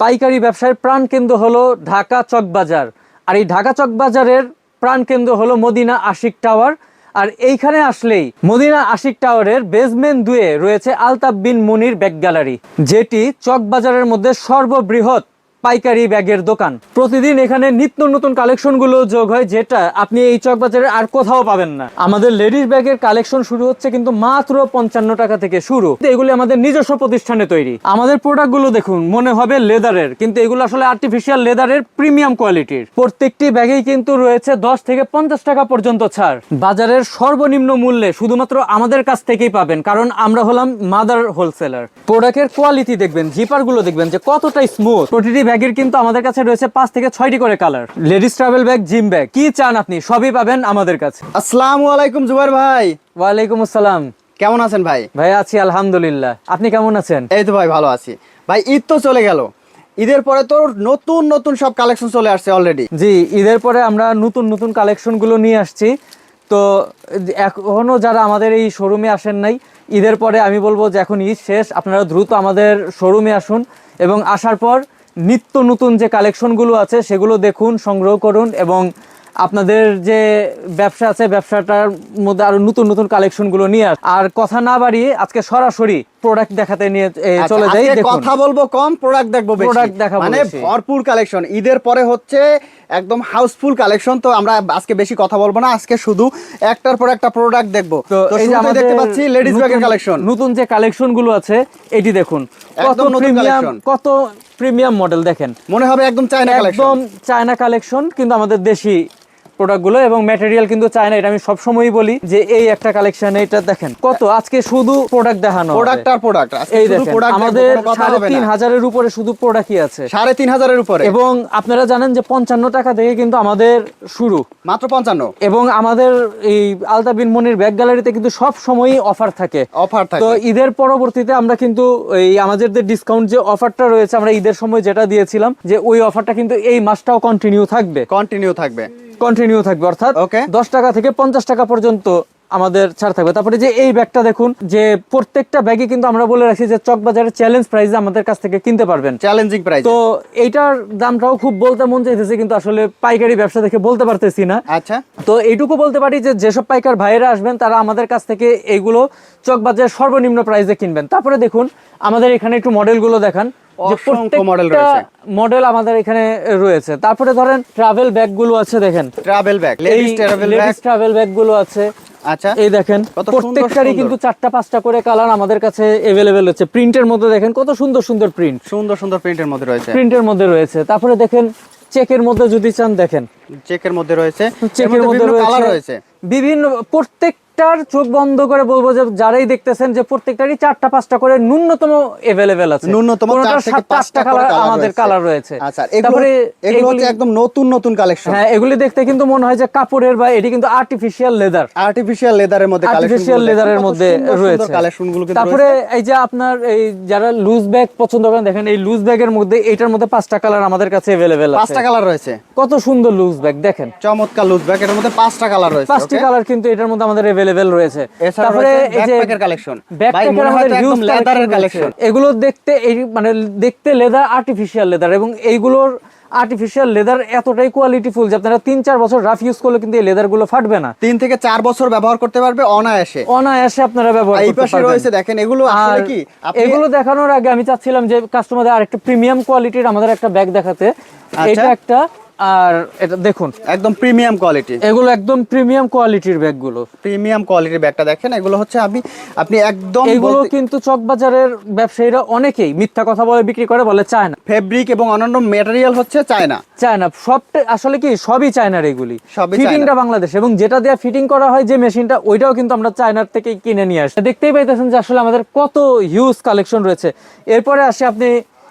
পাইকারি ব্যবসায়ের প্রাণকেন্দ্র হলো ঢাকা চকবাজার। আর এই ঢাকা চকবাজারের প্রাণকেন্দ্র হলো মদিনা আশিক টাওয়ার। আর এইখানে আসলেই মদিনা আশিক টাওয়ারের বেসমেন্ট দুয়ে রয়েছে আলতাব বিন মুনির ব্যাগ গ্যালারি, যেটি চকবাজারের মধ্যে সর্ববৃহৎ পাইকারি ব্যাগের দোকান। প্রতিদিন এখানে নিত্য নতুন কালেকশনগুলো যোগ হয়, যেটা আপনি এই চকবাজারে আর কোথাও পাবেন না। আমাদের লেডিস ব্যাগের কালেকশন শুরু হচ্ছে কিন্তু মাত্র পঞ্চান্ন টাকা থেকে শুরু। এগুলি আমাদের নিজস্ব প্রতিষ্ঠানে তৈরি। আমাদের প্রোডাক্টগুলো দেখুন, মনে হবে লেদারের, কিন্তু এগুলো আসলে আর্টিফিশিয়াল লেদারের প্রিমিয়াম কোয়ালিটির প্রত্যেকটি ব্যাগেই কিন্তু রয়েছে দশ থেকে পঞ্চাশ টাকা পর্যন্ত ছাড়। বাজারের সর্বনিম্ন মূল্যে শুধুমাত্র আমাদের কাছ থেকেই পাবেন, কারণ আমরা হলাম মাদার হোলসেলার প্রোডাক্টের কোয়ালিটি দেখবেন জিপারগুলো দেখবেন যে কতটা স্মুথ প্রতিটি ব্যাগের কিন্তু আমাদের কাছে রয়েছে পাঁচ থেকে ছয়টি করে colour. Ladies travel bag gym bag কি চান আপনি? সবই পাবেন আমাদের কাছে। আসসালামু আলাইকুম জুবাইর ভাই। ওয়ালাইকুম আসসালাম। কেমন আছেন ভাই? ভাই আছি আলহামদুলিল্লাহ। আপনি কেমন আছেন? এই তো ভাই ভালো আছি। ভাই ঈদ তো চলে গেল। ঈদের পরে তো নতুন নতুন সব কালেকশন চলে আসছে অলরেডি জি ঈদের পরে আমরা নতুন নতুন কালেকশনগুলো নিয়ে আসছি। তো এখনও যারা আমাদের এই শোরুমে আসেন নাই ঈদের পরে আমি বলব যে এখন ঈদ শেষ আপনারা দ্রুত আমাদের শোরুমে আসুন। এবং আসার পর নিত্য নতুন যে কালেকশনগুলো আছে, সেগুলো দেখুন, সংগ্রহ করুন এবং আপনাদের যে ব্যবসা আছে, ব্যবসাটার মধ্যে আরও নতুন নতুন কালেকশনগুলো নিয়ে আর কথা না বাড়িয়ে আজকে সরাসরি প্রোডাক্ট দেখাতে নিয়ে আচ্ছা, চলে যাই কথা বলব কম প্রোডাক্ট দেখব দেখাবো মানে ভরপুর কালেকশন ঈদের পরে হচ্ছে একদম হাউসফুল কালেকশন তো আমরা আজকে বেশি কথা বলব না। আজকে শুধু একটার পর একটা প্রোডাক্ট দেখব। তো এই যে দেখতে পাচ্ছি লেডিস নতুন- ব্যাগের কালেকশন নতুন যে কালেকশনগুলো আছে এটি দেখুন। কত নতুন প্রিমিয়াম কত প্রিমিয়াম মডেল দেখেন। মনে হবে একদম চায়না কালেকশন একদম চায়না কালেকশন কিন্তু আমাদের দেশি প্রোডাক্টগুলো এবং ম্যাটেরিয়াল কিন্তু চায়না এটা আমি সবসময়ই বলি যে এই একটা কালেকশন এটা দেখেন কত আজকে শুধু প্রোডাক্ট দেখানো প্রোডাক্ট আর প্রোডাক্ট এই দেখেন প্রোডাক্ট আমাদের সাড়ে তিন হাজারের উপরে শুধু প্রোডাক্টই আছে। সাড়ে তিন হাজারের উপরে। এবং আপনারা জানেন যে পঞ্চান্ন টাকা থেকে কিন্তু আমাদের শুরু। মাত্র পঞ্চান্ন। এবং আমাদের এই আলতাবিন মনির ব্যাগ গ্যালারিতে কিন্তু সব সময়ই অফার থাকে। অফার থাকে। তো ঈদের পরবর্তীতে আমরা কিন্তু এই আমাদের যে ডিসকাউন্ট যে অফারটা রয়েছে আমরা ঈদের সময় যেটা দিয়েছিলাম যে ওই অফারটা কিন্তু এই মাসটাও কন্টিনিউ থাকবে। কন্টিনিউ থাকবে। কন্টিনিউ থাকবে অর্থাৎ. দশ টাকা থেকে পঞ্চাশ টাকা পর্যন্ত আমাদের ছাড় থাকবে। তারপরে যে এই ব্যাগটা দেখুন যে প্রত্যেকটা ব্যাগে কিন্তু আমরা বলে রাখি যে চকবাজারের চ্যালেঞ্জ প্রাইসে আমাদের কাছ থেকে কিনতে পারবেন। চ্যালেঞ্জিং প্রাইস তো এইটার দামটাও খুব বলতে মন চাইতেছে কিন্তু আসলে পাইকারি ব্যবসা দেখে বলতে পারতেছি না। আচ্ছা। তো এইটুকু বলতে পারি যে যেসব পাইকার ভাইয়েরা আসবেন তারা আমাদের কাছ থেকে এইগুলো চকবাজার সর্বনিম্ন প্রাইসে কিনবেন। তারপরে দেখুন আমাদের এখানে একটু মডেলগুলো দেখান। যে প্রত্যেকটা মডেল আমাদের এখানে রয়েছে। তারপরে ধরেন ট্রাভেল ব্যাগগুলো আছে দেখেন। Travel bag ladies travel bag travel ব্যাগগুলো আছে। আচ্ছা। এই দেখেন প্রত্যেকটারই কিন্তু চারটা পাঁচটা করে কালার আমাদের কাছে এভেলেবেল হচ্ছে প্রিন্টের মধ্যে দেখেন কত সুন্দর সুন্দর প্রিন্ট সুন্দর সুন্দর প্রিন্টের মধ্যে রয়েছে। প্রিন্টের মধ্যে রয়েছে। তারপরে দেখেন চেকের মধ্যে যদি চান দেখেন। চেকের মধ্যে রয়েছে। চেকের মধ্যে কালার রয়েছে। বিভিন্ন প্রত্যেকটার চোখ বন্ধ করে বলবো যে যারাই দেখতেছেন যে প্রত্যেকটারই চারটা পাঁচটা করে ন্যূনতম এভেলেবেল আছে ন্যূনতম কোনোটার চার থেকে সাতটা পাঁচটা আটটা করে কালার কালার আমাদের কালার রয়েছে আচ্ছা এগুলো তারপরে এগুলো হচ্ছে এগুলি- একদম নতুন নতুন কালেকশন হ্যাঁ এগুলি দেখতে কিন্তু মনে হয় যে কাপড়ের বা এটি কিন্তু আর্টিফিশিয়াল লেদার আর্টিফিশিয়াল লেদারের মধ্যে আর্টিফিশিয়াল লেদারের মধ্যে রয়েছে কালেকশন গুলো কিন্তু তারপরে এই যে আপনার এই যারা লুজ ব্যাগ পছন্দ করেন দেখেন এই লুজ ব্যাগের মধ্যে এটার মধ্যে পাঁচটা কালার আমাদের কাছে अवेलेबल রয়েছে। আছে পাঁচটা কালার রয়েছে কত সুন্দর লুজ ব্যাগ দেখেন চমৎকার লুজ ব্যাগ এর মধ্যে পাঁচটা কালার রয়েছে পাঁচটি okay? কালার কিন্তু এটার মধ্যে আমাদের अवेलेबल রয়েছে এছাড়া তারপরে রয়েছে এই যে ব্যাকপ্যাকের কালেকশন ভাই ব্যাকপ্যাকের মনে হয় আমাদের তো একদম হিউজ লেদারের কালেকশন কালেকশন এগুলো দেখতে এই মানে দেখতে লেদার আর্টিফিশিয়াল লেদার এবং এইগুলোর আর্টিফিশিয়াল লেদার এতটাই কোয়ালিটিফুল যে আপনারা তিন চার বছর রাফ ইউজ করলে কিন্তু এই লেদার গুলো ফাটবে না তিন থেকে চার বছর ব্যবহার করতে পারবে অনায়াসে অনায়াসে আপনারা ব্যবহার এই করতে পাশে পারবেন রয়েছে দেখেন এগুলো আসলে আর কি আপনি এগুলো দেখানোর আগে আমি চাচ্ছিলাম যে কাস্টমারদের আরেকটা প্রিমিয়াম কোয়ালিটির আমাদের একটা ব্যাগ দেখাতে আচ্ছা। এটা একটা আর এটা দেখুন একদম প্রিমিয়াম কোয়ালিটি এগুলো একদম প্রিমিয়াম কোয়ালিটির ব্যাগগুলো। প্রিমিয়াম কোয়ালিটির ব্যাগটা দেখেন এগুলো হচ্ছে আপনি আপনি একদম এগুলো কিন্তু চকবাজারের ব্যবসায়ীরা অনেকেই মিথ্যা কথা বলে বিক্রি করে বলে চায় না ফেব্রিক এবং অন্যান্য ম্যাটেরিয়াল হচ্ছে চায়না। চায় না সবটা আসলে কি সবই চায়নার এগুলি। সবই ফিটিংটা বাংলাদেশ এবং যেটা দেয়া ফিটিং করা হয় যে মেশিনটা ওইটাও কিন্তু আমরা চায়নার থেকে কিনে নিয়ে আসি। দেখতেই পাইতেছেন যে আসলে আমাদের কত হিউজ কালেকশন রয়েছে। এরপরে আসে আপনি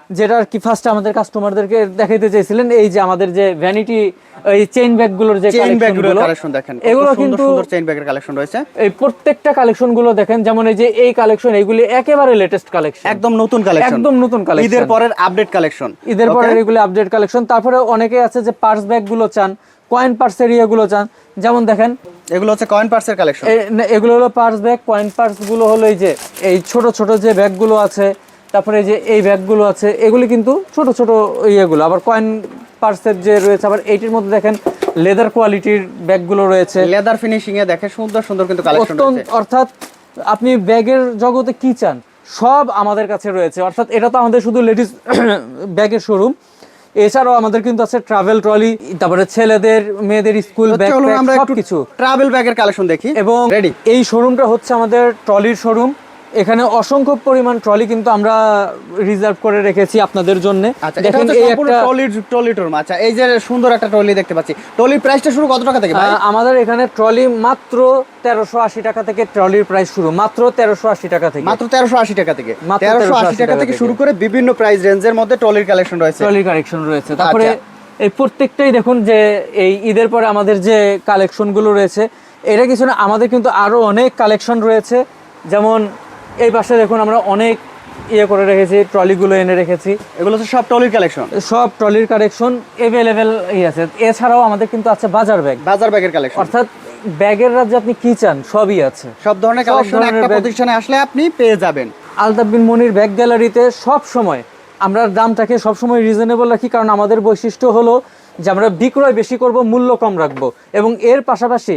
যেটা আর কি ফার্স্ট আমাদের কাস্টমারদেরকে দেখাইতে চাইছিলেন এই যে আমাদের যে ভ্যানিটি এই চেইন ব্যাগগুলোর যে চেইন ব্যাগগুলোর কালেকশনগুলো কালেকশন দেখেন এগুলো কিন্তু সুন্দর চেইন ব্যাগের কালেকশন রয়েছে। এই প্রত্যেকটা কালেকশনগুলো দেখেন যেমন এই যে এই কালেকশন এইগুলি একেবারে লেটেস্ট কালেকশন একদম নতুন কালেকশন একদম নতুন কালেকশন ঈদের পরের আপডেট কালেকশন ঈদের পরে এগুলো আপডেট কালেকশন তারপরে অনেকে আছে যে পার্স ব্যাগগুলো চান কয়েন পার্স এরিয়াগুলো চান। যেমন দেখেন এগুলো হচ্ছে কয়েন পার্সের কালেকশন এগুলো হলো পার্স ব্যাগ কয়েন পার্সগুলো হলো এই যে এই ছোট ছোট যে ব্যাগগুলো আছে তারপরে যে এই ব্যাগগুলো আছে এগুলি কিন্তু ছোট ছোট ইয়েগুলো। আবার কয়েন পার্সের যে রয়েছে আবার এইটির মধ্যে দেখেন লেদার কোয়ালিটির ব্যাগগুলো রয়েছে। লেদার ফিনিশিং এ দেখে সুন্দর সুন্দর কিন্তু কালেকশন অর্থাৎ আপনি ব্যাগের জগতে কি চান সব আমাদের কাছে রয়েছে। অর্থাৎ এটা তো আমাদের শুধু লেডিস ব্যাগের শোরুম এছাড়াও আমাদের কিন্তু আছে ট্রাভেল ট্রলি তারপরে ছেলেদের মেয়েদের স্কুল ব্যাগ চলুন আমরা সব কিছু ট্রাভেল ব্যাগের কালেকশন দেখি। এবং এই শোরুমটা হচ্ছে আমাদের ট্রলির শোরুম এখানে অসংখ্য পরিমাণ ট্রলি কিন্তু আমরা রিজার্ভ করে রেখেছি আপনাদের জন্য। আচ্ছা হচ্ছে সম্পূর্ণ ট্রলির ট্রলি টুরুম আচ্ছা এই যে সুন্দর একটা ট্রলি দেখতে পাচ্ছি। ট্রলির প্রাইসটা শুরু কত টাকা থেকে ভাই? আমাদের এখানে ট্রলি মাত্র তেরোশো আশি টাকা থেকে ট্রলির প্রাইস শুরু। মাত্র তেরোশো আশি টাকা থেকে। মাত্র তেরোশো আশি টাকা থেকে। মাত্র তেরোশো আশি 1380 টাকা থেকে শুরু করে বিভিন্ন প্রাইস রেঞ্জের মধ্যে ট্রলির কালেকশন রয়েছে। ট্রলির কালেকশন রয়েছে। তারপরে আচ্ছা। এই প্রত্যেকটাই দেখুন যে এই ঈদের পরে আমাদের যে কালেকশনগুলো রয়েছে এটা কিছু না আমাদের কিন্তু আরও অনেক কালেকশন রয়েছে। যেমন এই পাশে দেখুন আমরা অনেক ইয়ে করে রেখেছি ট্রলিগুলো এনে রেখেছি। এগুলো হচ্ছে সব ট্রলির কালেকশন? সব ট্রলির কালেকশন এভেলেবেল ইয়ে আছে। এছাড়াও আমাদের কিন্তু আছে বাজার ব্যাগ। বাজার ব্যাগের কালেকশন। অর্থাৎ ব্যাগের রাজ্যে আপনি কি চান সবই আছে। সব ধরনের কালেকশন একটা প্রতিষ্ঠানে আসলে আপনি পেয়ে যাবেন। আলতাফ বিন মনির ব্যাগ গ্যালারিতে সব সময় আমরা দামটাকে সবসময় রিজনেবল রাখি কারণ আমাদের বৈশিষ্ট্য হলো যে আমরা বিক্রয় বেশি করব মূল্য কম রাখব। এবং এর পাশাপাশি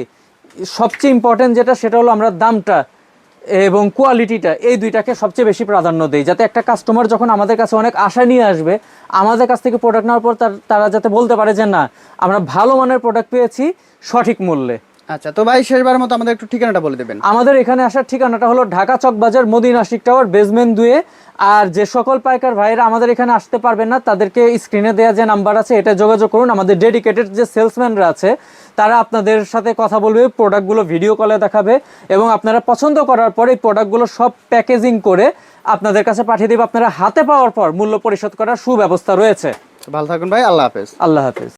সবচেয়ে ইম্পর্টেন্ট যেটা সেটা হলো আমরা দামটা এবং কোয়ালিটিটা এই দুইটাকে সবচেয়ে বেশি প্রাধান্য দেয়। যাতে একটা কাস্টমার যখন আমাদের কাছে অনেক আশা নিয়ে আসবে, আমাদের কাছ থেকে প্রোডাক্ট নেওয়ার পর তার- যাতে বলতে পারে যে, না, আমরা ভালো মানের প্রোডাক্ট পেয়েছি সঠিক মূল্যে। আচ্ছা তো ভাই শেষবার মতো আমাদের একটু ঠিকানাটা বলে দেবেন। আমাদের এখানে আসার ঠিকানাটা হলো ঢাকা চক বাজার মদিন আশিক টাওয়ার বেসমেন্ট দুয়ে। আর যে সকল পাইকার ভাইরা আমাদের এখানে আসতে পারবেন না তাদেরকে স্ক্রিনে দেওয়া যে নাম্বার আছে এটা যোগাযোগ করুন। আমাদের ডেডিকেটেড যে সেলসম্যানরা আছে তারা আপনাদের সাথে কথা বলবে প্রোডাক্টগুলো ভিডিও কলে দেখাবে এবং আপনারা পছন্দ করার পরে এই প্রোডাক্টগুলো সব প্যাকেজিং করে আপনাদের কাছে পাঠিয়ে দেবে। আপনারা হাতে পাওয়ার পর মূল্য পরিশোধ করার সুব্যবস্থা রয়েছে। ভালো থাকুন ভাই আল্লাহ হাফেজ। আল্লাহ হাফেজ।